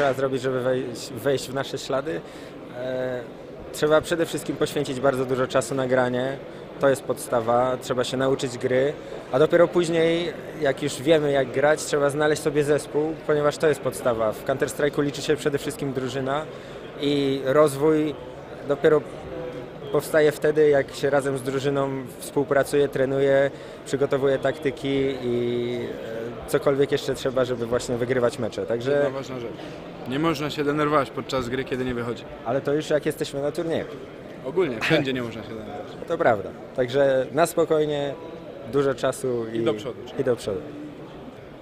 trzeba zrobić, żeby wejść, wejść w nasze ślady? E, trzeba przede wszystkim poświęcić bardzo dużo czasu na granie. To jest podstawa, trzeba się nauczyć gry, a dopiero później, jak już wiemy jak grać, trzeba znaleźć sobie zespół, ponieważ to jest podstawa. W Counter-Strike'u liczy się przede wszystkim drużyna i rozwój dopiero powstaje wtedy, jak się razem z drużyną współpracuje, trenuje, przygotowuje taktyki i cokolwiek jeszcze trzeba, żeby właśnie wygrywać mecze. Także, Jedna ważna rzecz. Nie można się denerwować podczas gry, kiedy nie wychodzi. ale to już jak jesteśmy na turnieju. Ogólnie, wszędzie nie można się denerwować. To prawda. Także na spokojnie, dużo czasu i, I do przodu. I do przodu.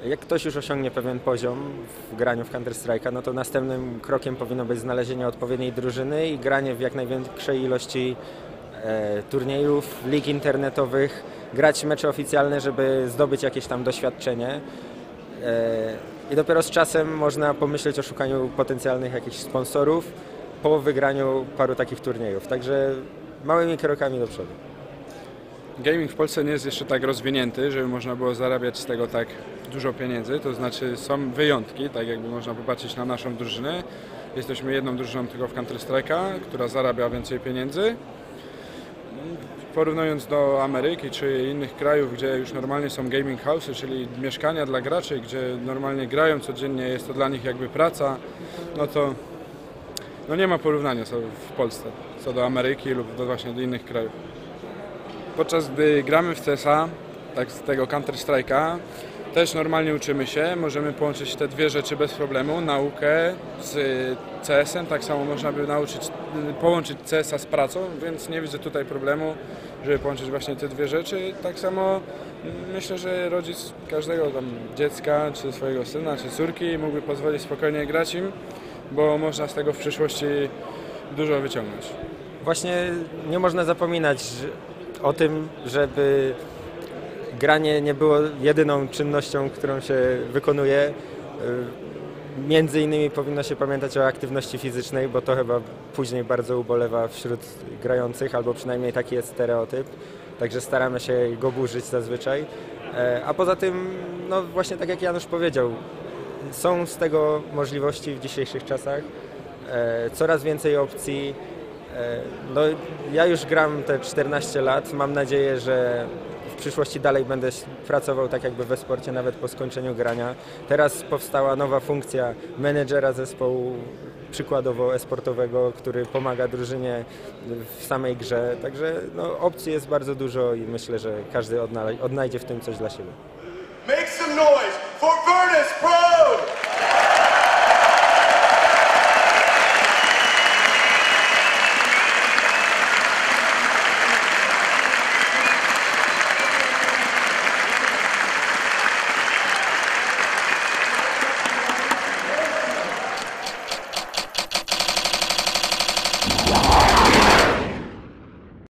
Jak ktoś już osiągnie pewien poziom w graniu w Counter-Strike'a, no to następnym krokiem powinno być znalezienie odpowiedniej drużyny i granie w jak największej ilości e, turniejów, lig internetowych, grać mecze oficjalne, żeby zdobyć jakieś tam doświadczenie. E, I dopiero z czasem można pomyśleć o szukaniu potencjalnych jakichś sponsorów po wygraniu paru takich turniejów. Także małymi krokami do przodu. Gaming w Polsce nie jest jeszcze tak rozwinięty, żeby można było zarabiać z tego tak dużo pieniędzy. To znaczy są wyjątki, tak jakby można popatrzeć na naszą drużynę. Jesteśmy jedną drużyną tylko w Counter-Strike'a, która zarabia więcej pieniędzy. Porównując do Ameryki czy innych krajów, gdzie już normalnie są gaming house'y, czyli mieszkania dla graczy, gdzie normalnie grają codziennie, jest to dla nich jakby praca, no to no nie ma porównania w Polsce co do Ameryki lub do właśnie do innych krajów. Podczas gdy gramy w CSA, tak z tego Counter-Strike'a, też normalnie uczymy się, możemy połączyć te dwie rzeczy bez problemu, naukę z CS-em, tak samo można by nauczyć, połączyć CS-a z pracą, więc nie widzę tutaj problemu, żeby połączyć właśnie te dwie rzeczy. Tak samo myślę, że rodzic każdego tam dziecka, czy swojego syna, czy córki mógłby pozwolić spokojnie grać im, bo można z tego w przyszłości dużo wyciągnąć. Właśnie nie można zapominać o tym, żeby granie nie było jedyną czynnością, którą się wykonuje. Y, Między innymi powinno się pamiętać o aktywności fizycznej, bo to chyba później bardzo ubolewa wśród grających, albo przynajmniej taki jest stereotyp. Także staramy się go burzyć zazwyczaj. E, A poza tym, no właśnie tak jak Janusz powiedział, są z tego możliwości w dzisiejszych czasach. E, Coraz więcej opcji. E, No, ja już gram te 14 lat. Mam nadzieję, że przyszłości dalej będę pracował tak jakby we sporcie, nawet po skończeniu grania. Teraz powstała nowa funkcja menedżera zespołu, przykładowo esportowego, który pomaga drużynie w samej grze. Także no, opcji jest bardzo dużo i myślę, że każdy odnajdzie w tym coś dla siebie. Make some noise for Virtus Pro!